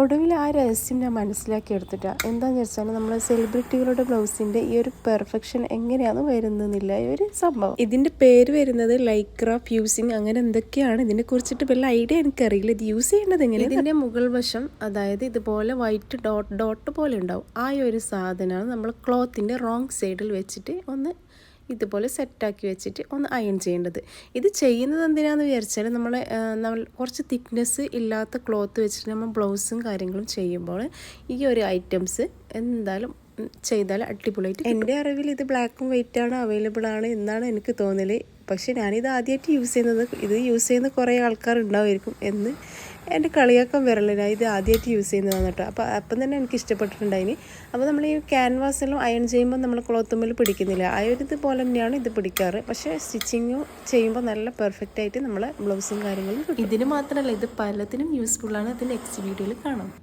ഒടുവിൽ ആ രഹസ്യം ഞാൻ മനസ്സിലാക്കി എടുത്തിട്ടാണ് എന്താണെന്ന് വെച്ചാൽ നമ്മൾ സെലിബ്രിറ്റികളുടെ ബ്ലൗസിന്റെ ഈ ഒരു പെർഫെക്ഷൻ എങ്ങനെയാണ് വരുന്നതെന്നില്ല ഈ ഒരു സംഭവം. ഇതിന്റെ പേര് വരുന്നത് ലൈക്ര ഫ്യൂസിങ് അങ്ങനെ എന്തൊക്കെയാണ്? ഇതിനെ കുറിച്ചിട്ട് വല്ല ഐഡിയ എനിക്കറിയില്ല. ഇത് യൂസ് ചെയ്യേണ്ടത് എങ്ങനെ ഇതിന്റെ മുകൾ വശം അതായത് ഇതുപോലെ വൈറ്റ് ഡോട്ട് ഡോട്ട് പോലെ ഉണ്ടാവും. ആ ഒരു സാധനമാണ് നമ്മൾ ക്ലോത്തിന്റെ റോങ് സൈഡിൽ വെച്ചിട്ട് ഒന്ന് ഇതുപോലെ സെറ്റാക്കി വെച്ചിട്ട് ഒന്ന് അയൺ ചെയ്യേണ്ടത്. ഇത് ചെയ്യുന്നത് എന്തിനാന്ന് വിചാരിച്ചാൽ നമ്മൾ നമ്മൾ കുറച്ച് തിക്നെസ് ഇല്ലാത്ത ക്ലോത്ത് വെച്ചിട്ട് നമ്മൾ ബ്ലൗസും കാര്യങ്ങളും ചെയ്യുമ്പോൾ ഈ ഒരു ഐറ്റംസ് എന്തായാലും ചെയ്താൽ അടിപൊളിയായിട്ട് എന്റെ അറിവിൽ ഇത് ബ്ലാക്കും വൈറ്റ് ആണ് അവൈലബിൾ ആണ് എന്നാണ് എനിക്ക് തോന്നൽ. പക്ഷെ ഞാനിത് ആദ്യമായിട്ട് യൂസ് ചെയ്യുന്നത് ഇത് യൂസ് ചെയ്യുന്ന കുറേ ആൾക്കാർ ഉണ്ടാവുമായിരിക്കും എന്ന് എന്റെ കളിയാക്കാൻ വരല്ല ഞാൻ ഇത് ആദ്യമായിട്ട് യൂസ് ചെയ്യുന്നതാണ് കേട്ടോ. അപ്പോൾ അപ്പം തന്നെ എനിക്ക് ഇഷ്ടപ്പെട്ടിട്ടുണ്ടായിന്. അപ്പോൾ നമ്മൾ ഈ ക്യാൻവാസിലും അയൺ ചെയ്യുമ്പോൾ നമ്മൾ ക്ലോത്തുമ്മിൽ പിടിക്കുന്നില്ല. ആ ഒരു ഇതുപോലെ തന്നെയാണ് ഇത് പിടിക്കാറ്. പക്ഷേ സ്റ്റിച്ചിങ് ചെയ്യുമ്പോൾ നല്ല പെർഫെക്റ്റ് ആയിട്ട് നമ്മൾ ബ്ലൗസും കാര്യങ്ങളും ഇതിന് മാത്രമല്ല ഇത് പലതിനും യൂസ്ഫുള്ളാണ് അത് നെക്സ്റ്റ് വീഡിയോയിൽ കാണാം.